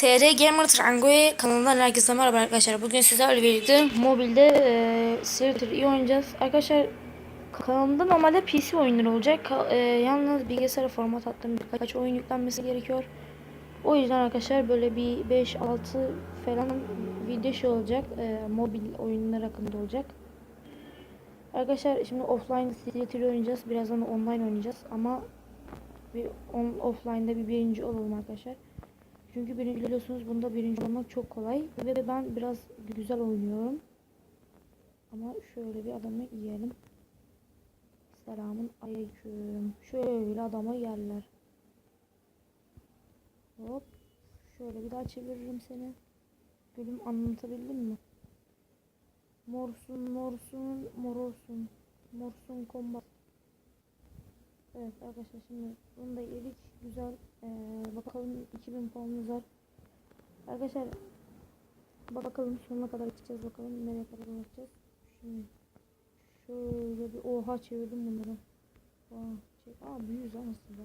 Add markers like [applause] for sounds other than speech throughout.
TR Gamer Trango'ya kanalından herkese merhaba arkadaşlar. Bugün sizlerle birlikte mobilde e, Slater iyi oynayacağız. Arkadaşlar kanalımda normalde PC oyunları olacak. Ka- e, yalnız bilgisayara format attım. Birkaç oyun yüklenmesi gerekiyor. O yüzden arkadaşlar böyle bir 5-6 falan video şey olacak. E, mobil oyunlar hakkında olacak. Arkadaşlar şimdi offline Slater oynayacağız. Birazdan da online oynayacağız. Ama bir on, offline'da bir birinci olalım arkadaşlar. Çünkü birinci biliyorsunuz bunda birinci olmak çok kolay ve ben biraz güzel oynuyorum. Ama şöyle bir adamı yiyelim. Selamun aleyküm. Şöyle adamı yerler. Hop. Şöyle bir daha çeviririm seni. Gülüm anlatabildim mi? Morsun morsun mororsun. Morsun kombat. Evet arkadaşlar şimdi bunu da yedik. Güzel. Ee, bakalım 2000 puanımız var. Arkadaşlar bakalım sonuna kadar gideceğiz bakalım nereye kadar ulaşacağız. Şimdi şöyle bir oha çevirdim bunları. Aa, şey, aa büyüyüz aslında.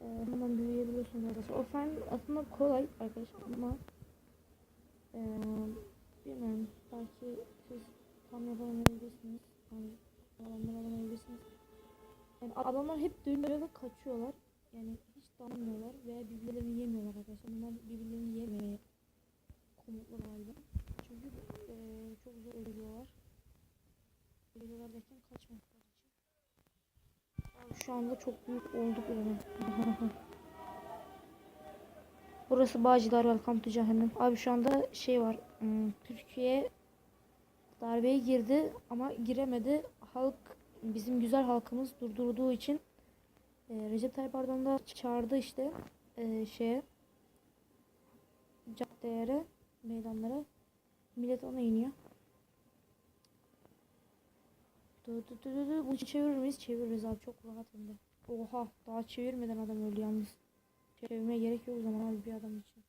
Ee, hemen büyüyebiliyorsunuz arkadaşlar. Offline aslında kolay arkadaşlar ama ee, bilmiyorum belki siz tam yapamayabilirsiniz. Yani adamları alamayabilirsiniz. Yani adamlar hep dönüyor ve kaçıyorlar. Yani hiç dayanmıyorlar veya birbirlerini yemiyorlar arkadaşlar. Bunlar birbirlerini yememeye komutlu galiba. Çünkü e, çok zor ölüyorlar. Ölüyorlar derken kaçmadıkları için. Abi şu anda çok büyük olduk yani. [laughs] Burası Bağcılar Welcome to Cehennem. Abi şu anda şey var. hmm, Türkiye darbeye girdi ama giremedi. Halk bizim güzel halkımız durdurduğu için e, Recep Tayyip Erdoğan da çağırdı işte e, şeye caddelere, meydanlara. Millet ona iniyor. Dur dur dur dur. Bunu çevirir miyiz? Çeviririz abi çok rahat hem de. Oha daha çevirmeden adam öldü yalnız. Çevirmeye gerek yok o zaman abi bir adam için.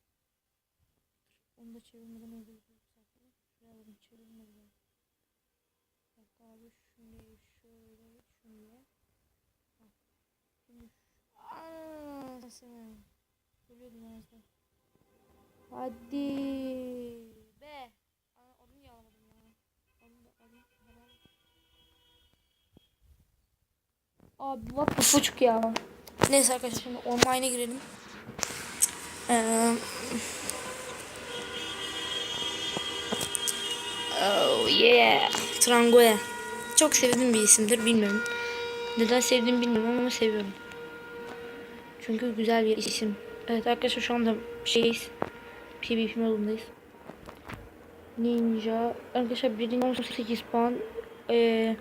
Onu da çevirmeden öldürdük zaten. Şuraya bakın çevirmedi. daha. Bir dakika abi şunu şöyle şunu ye. Bak. Şimdi seni. Ölüyordum aslında. Hadi be. Aa, onu niye alamadım ya? Onu da alayım hemen. Abi what the fuck ya. Neyse arkadaşlar şimdi online'a girelim. Ee, oh yeah. Trangoya. Çok sevdiğim bir isimdir bilmiyorum. Neden sevdiğimi bilmiyorum ama seviyorum. Çünkü güzel bir isim. Evet arkadaşlar şu anda şeyiz. PvP modundayız. Ninja. Arkadaşlar birinci 18 puan. Ee,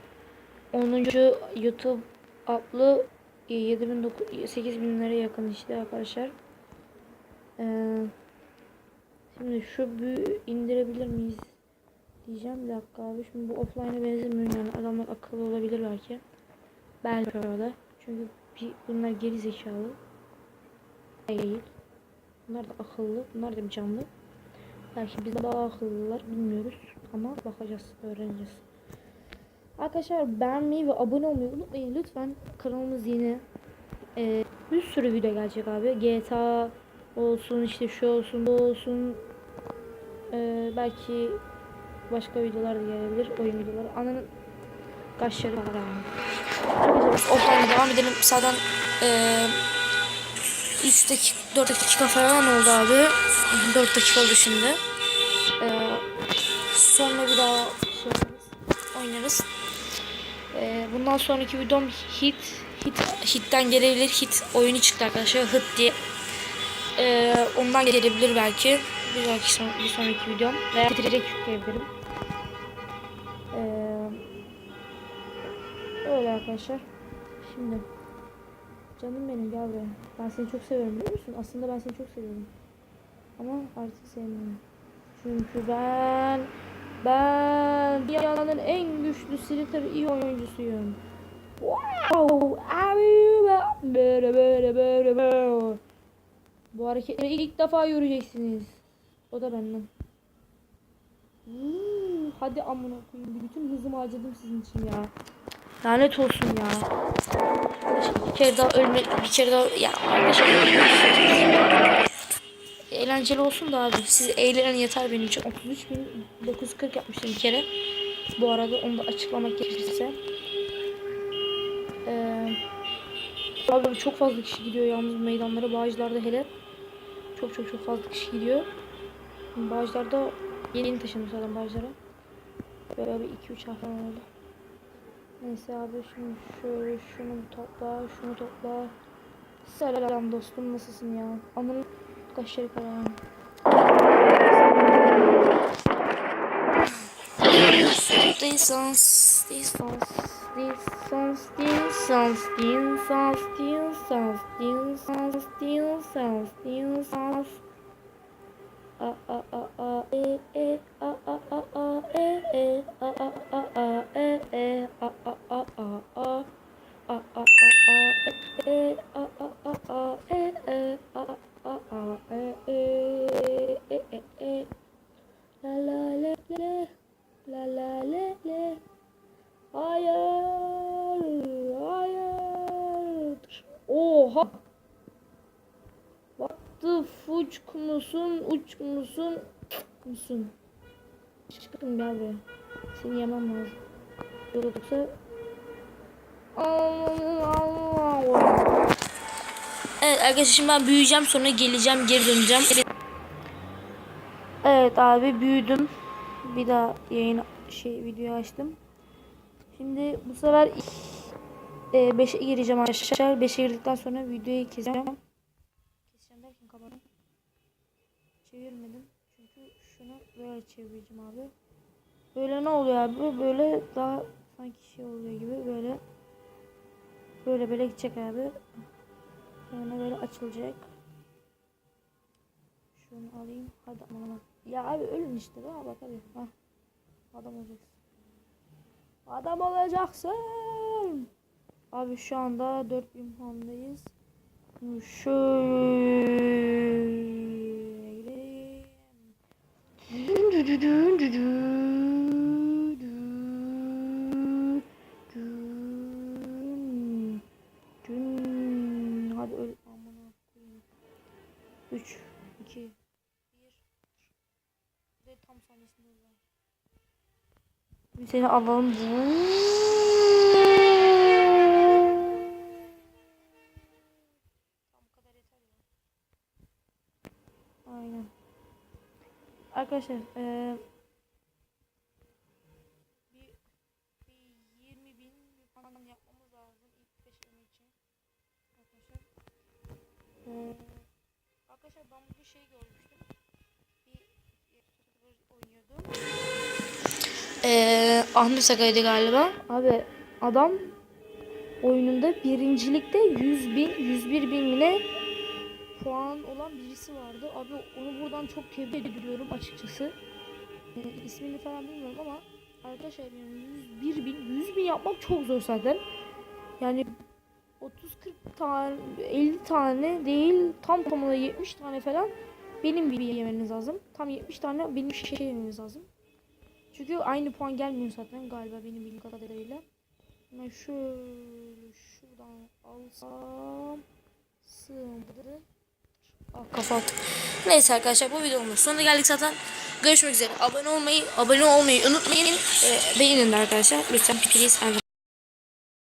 10. YouTube 7000 8000 liraya yakın işte arkadaşlar. Ee, şimdi şu büyü indirebilir miyiz? Diyeceğim bir dakika abi. Şimdi bu offline'a benzemiyor yani adamlar akıllı olabilir belki. Belki öyle. Çünkü bunlar geri zekalı. Değil. Bunlar da akıllı. Bunlar da canlı. Belki biz daha akıllılar bilmiyoruz. Ama bakacağız. Öğreneceğiz. Arkadaşlar beğenmeyi ve abone olmayı unutmayın lütfen. Kanalımız yeni. Ee, bir sürü video gelecek abi. GTA olsun işte şu olsun bu olsun. Ee, belki başka videolar da gelebilir. Oyun videoları. Ananın kaşları yani. Arkadaşlar offline devam edelim. Zaten ee, 3 dakika 4 dakika falan oldu abi. 4 dakika oldu şimdi. Ee, sonra bir daha şey oynarız. Ee, bundan sonraki videom hit hit hitten gelebilir. Hit oyunu çıktı arkadaşlar. Hit diye. Ee, ondan gelebilir belki. Bir dahaki son, bir sonraki videom. Veya direkt yükleyebilirim. Ee, öyle arkadaşlar. Şimdi Canım benim gel. Ben seni çok seviyorum biliyor musun? Aslında ben seni çok seviyorum. Ama artık sevmiyorum. Çünkü ben ben dünyanın en güçlü Slither iyi oyuncusuyum. Wow! Bu hareketleri ilk defa göreceksiniz. O da benden. Hadi amına koyayım. Bütün hızımı harcadım sizin için ya. Lanet olsun ya. Bir kere daha ölme, bir kere daha ya arkadaşlar. eğlenceli olsun da abi. Siz eğlenin yeter benim için. 33.940 yapmıştım bir kere. Bu arada onu da açıklamak gerekirse. Ee, abi çok fazla kişi gidiyor yalnız meydanlara. Bağcılar'da hele. Çok çok çok fazla kişi gidiyor. Bağcılar'da yeni yeni taşınmış adam Bağcılar'a. Böyle bir 2-3 ay falan oldu. Neyse abi şimdi şöyle şunu topla, şunu topla. Selam dostum nasılsın ya? Amın kaşları kara yani. Distance, distance, distance, distance, distance, distance, distance, distance, distance. A a a a e e a a a a e e a a a oha what the fuck musun uç musun musun çıkın gel buraya seni yemem lazım yoksa Evet arkadaşlar şimdi ben büyüyeceğim sonra geleceğim geri döneceğim. Evet abi büyüdüm. Bir daha yayın şey video açtım. Şimdi bu sefer 5'e gireceğim arkadaşlar. 5'e girdikten sonra videoyu keseceğim. Keseceğim derken kapadım. Çevirmedim. Çünkü şunu böyle çevireceğim abi. Böyle ne oluyor abi? Böyle daha sanki şey oluyor gibi böyle böyle böyle gidecek abi. Sonra böyle açılacak. Şunu alayım. Hadi aman. Ya abi ölün işte daha bak hadi. Hah. Adam olacaksın. Adam olacaksın. Abi şu anda 4000 puandayız. Şöyle hadi öl amına koyayım. 3 2 1 Ve tam saniyesinde öldü. Bir seni alalım. Tam bu kadar yeter ya. Aynen. Arkadaşlar eee bir, bir 20 bin falan yapmamız lazım ilk 5 gün için. Arkadaşlar. Eee arkadaşlar ben bugün şey görmüştüm. Bir. Eee Ahmet Sakay'dı galiba. Abi adam oyununda birincilikte 100 bin, 101 bin yine puan olan birisi vardı. Abi onu buradan çok tebrik ediyorum açıkçası. Yani ismini falan bilmiyorum ama arkadaşlar yani 101 bin, 100 bin yapmak çok zor zaten. Yani 30-40 tane, 50 tane değil tam tamına 70 tane falan benim bir yemeniz lazım. Tam 70 tane benim şey yemeniz lazım. Çünkü aynı puan gelmiyor zaten galiba benim bildiğim kadarıyla. Ben şöyle şuradan alsam sığmadı. Kapat. Neyse arkadaşlar bu videonun sonuna geldik zaten. Görüşmek üzere. Abone olmayı, abone olmayı unutmayın. Ee, beğenin de arkadaşlar. Lütfen please